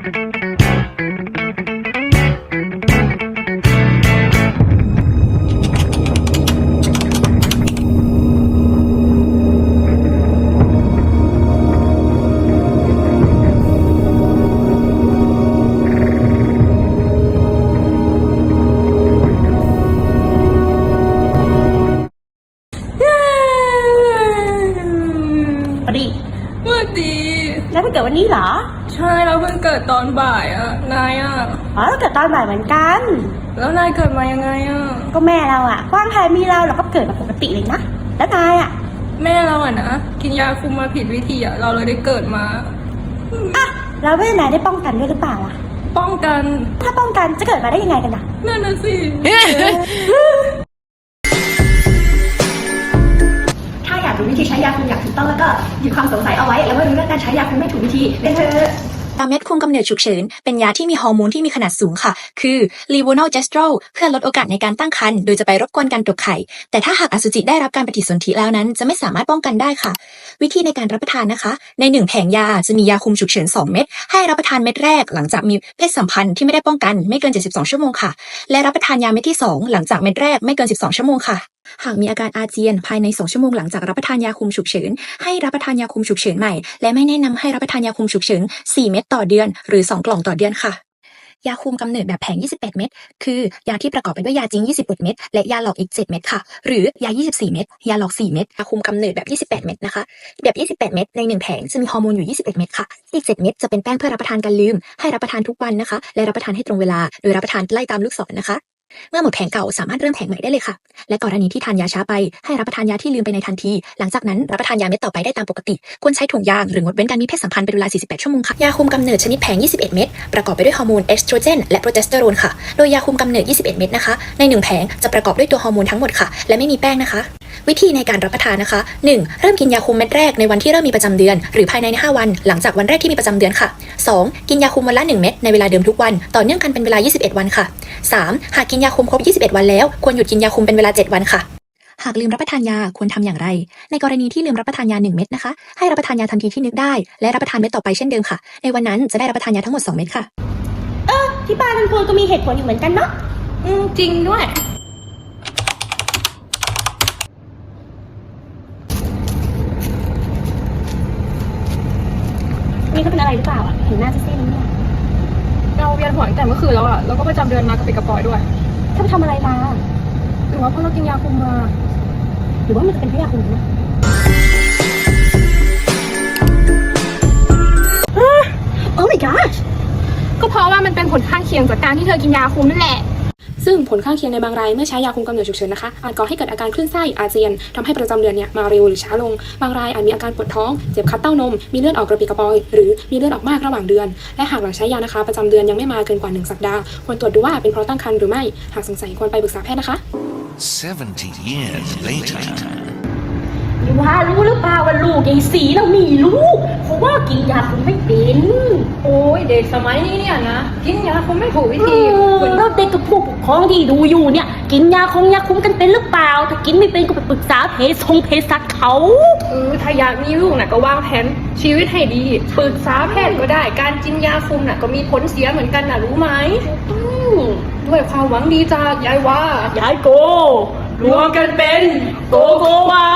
ปรีสวัสดี แล้วมันเกิดวันนี้เหรอ ใช่เราเพิ่งเกิดตอนบ่ายอะนายอะอ๋อเราเกิดตอนบ่ายเหมือนกัน แล้วนายเกิดมายังไงอะก็แม่เราอะกว้างแพรมีเราเราก็เกิดมาปกติเลยนะ แล้วนายอะแม่เราอะนะกินยาคุมมาผิดวิธีอะเราเลยได้เกิดมาอะแล้วแม่นายได้ป้องกันด้วยหรือเปล่าอะป้องกัน ถ้าป้องกันจะเกิดมาได้ยังไงกันอะนั่นน่ะสิ ถ้าอยากรู้วิธีใช้ยาคุมอย่างถูกต้องแล้วก็หยุดความสงสัยเอาไว้ แล้วก็รู้เรื่องการใช้ยาคุมไม่ถูกวิธีเป็นเธอ ยาเม็ดคุมกำเนิดฉุกเฉิน เป็นยาที่มีฮอร์โมนที่มีขนาดสูงค่ะ คือ l e v o n o g e s t r o l เพื่อลดโอกาสในการตั้งครรภ์โดยจะไปรบกวนการตกไข่ แต่ถ้าหากอสุจิได้รับการปฏิสนธิแล้วนั้น จะไม่สามารถป้องกันได้ค่ะ วิธีในการรับประทานนะคะ ในหนึ่งแผงยาจะมียาคุมฉุกเฉิน 2 เม็ด ให้รับประทานเม็ดแรก หลังจากมีเพศสัมพันธ์ที่ไม่ได้ป้องกันไม่เกิน 72 ชั่วโมงค่ะ และรับประทานยาเม็ดที่ 2 หลังจากเม็ดแรกไม่เกิน 12 ชั่วโมงค่ะ หากมีอาการอาเจียนภายใน 2 ชั่วโมงหลังจากรับประทานยาคุมฉุกเฉิน ให้รับประทานยาคุมฉุกเฉินใหม่ และไม่แนะนำให้รับประทานยาคุมฉุกเฉิน 4 เม็ดต่อเดือน หรือ 2 กล่องต่อเดือนค่ะยาคุมกำเนิดแบบแผง 28 เม็ด คือยาที่ประกอบไปด้วยยาจริง 21 เม็ด และยาหลอกอีก 7 เม็ดค่ะ หรือยา 24 เม็ด ยาหลอก 4 เม็ด ยาคุมกำเนิดแบบ 28 เม็ดนะคะ แบบ 28 เม็ด ใน 1 แผงจะมีฮอร์โมนอยู่ 21 เม็ดค่ะ อีก 7 เม็ดจะเป็นแป้งเพื่อรับประทานกันลืม ให้รับประทานทุกวันนะคะ และรับประทานให้ตรงเวลา โดยรับประทานไล่ตามลูกศรนะคะ เมื่อหมดแผงเก่าสามารถเริ่มแผงใหม่ได้เลยค่ะ และกรณีที่ทานยาช้าไปให้รับประทานยาที่ลืมไปในทันที หลังจากนั้นรับประทานยาเม็ดต่อไปได้ตามปกติ ควรใช้ถุงยางหรืองดเว้นการมีเพศสัมพันธ์เป็นเวลา 48 ชั่วโมงค่ะ ยาคุมกำเนิดชนิดแผง 21 เม็ดประกอบไปด้วยฮอร์โมนเอสโตรเจนและโปรเจสเตอโรนค่ะ โดยยาคุมกำเนิด 21 เม็ดนะคะ ใน 1 แผงจะประกอบด้วยตัวฮอร์โมนทั้งหมดค่ะ และไม่มีแป้งนะคะ วิธีในการรับประทานนะคะ 1. เริ่มกินยาคุมเม็ดแรกในวันที่เริ่มมีประจำเดือน หรือภายใน 5 วัน หลังจากวันแรกที่มีประจำเดือนค่ะ 2. กินยาคุมวันละ 1 เม็ดในเวลาเดิมทุกวัน ต่อเนื่องกันเป็นเวลา 21 วันค่ะ 3. หากกินยาคุมครบ 21 วันแล้ว ควรหยุดกินยาคุมเป็นเวลา 7 วันค่ะหากลืมรับประทานยาควรทำอย่างไร ในกรณีที่ลืมรับประทานยา 1 เม็ดนะคะ ให้รับประทานยาทันทีที่นึกได้ และรับประทานเม็ดต่อไปเช่นเดิมค่ะ ในวันนั้นจะได้รับประทานยาทั้งหมด 2 เม็ดค่ะ เออที่บ้านมันควรก็มีเหตุผลอยู่เหมือนกันเนาะ อืมจริงด้วย นี่เขาเป็นอะไรหรือเปล่าอะเห็นหน้าจะซีดๆเนี่ยเราเวียนหัวตั้งแต่เมื่อคืนแล้วอะแล้วก็ประจำเดือนมากระปิดกระปอยด้วย ถ้าไปทำอะไรมาหรือว่าเพราะเรากินยาคุมมา หรือว่ามันจะเป็นเพราะยาคุมนะโอ้ my gosh ก็เพราะว่ามันเป็นผลข้างเคียงจากการที่เธอกินยาคุมนั่นแหละ ซึ่งผลข้างเคียงในบางรายเมื่อใช้ยาคุมกำเนิดฉุกเฉินนะคะอาจก่อให้เกิดอาการคลื่นไส้อาเจียนทำให้ประจำเดือนเนี่ยมาเร็วหรือช้าลง บางรายอาจมีอาการปวดท้องเจ็บคัดเต้านม มีเลือดออกกระปิกระปอย หรือมีเลือดออกมากระหว่างเดือน และหากหลังใช้ยานะคะ ประจำเดือนยังไม่มาเกินกว่า 1 สัปดาห์ควรตรวจดูว่าเป็นเพราะตั้งครรภ์หรือไม่หากสงสัยควรไปปรึกษาแพทย์นะคะ70 years later. นี่ว่ารู้หรือเปล่าว่าลูกยายสีเรามีลูกเพราะว่า เด็กสมัยนี้เนี่ยนะกินยาคุมไม่ถูกวิเอธีอแล้วเด็กกับผู้ปกครองที่ดูอยู่เนี่ย กินยาคงยาคุมกันเป็นหรือเปล่า ถ้ากินไม่เป็นก็ไปปรึกษาเภสัชงเภสัชเขาเออถ้าอยากมีลูกน่ะก็วางแผนชีวิตให้ดีปรึกษาแพทย์ก็ได้ การกินยาคุมน่ะก็มีผลเสียเหมือนกันน่ะรู้ไหมอืมด้วยความหวังดีจากยายว่ายายโก รวมกันเป็นโกโกวา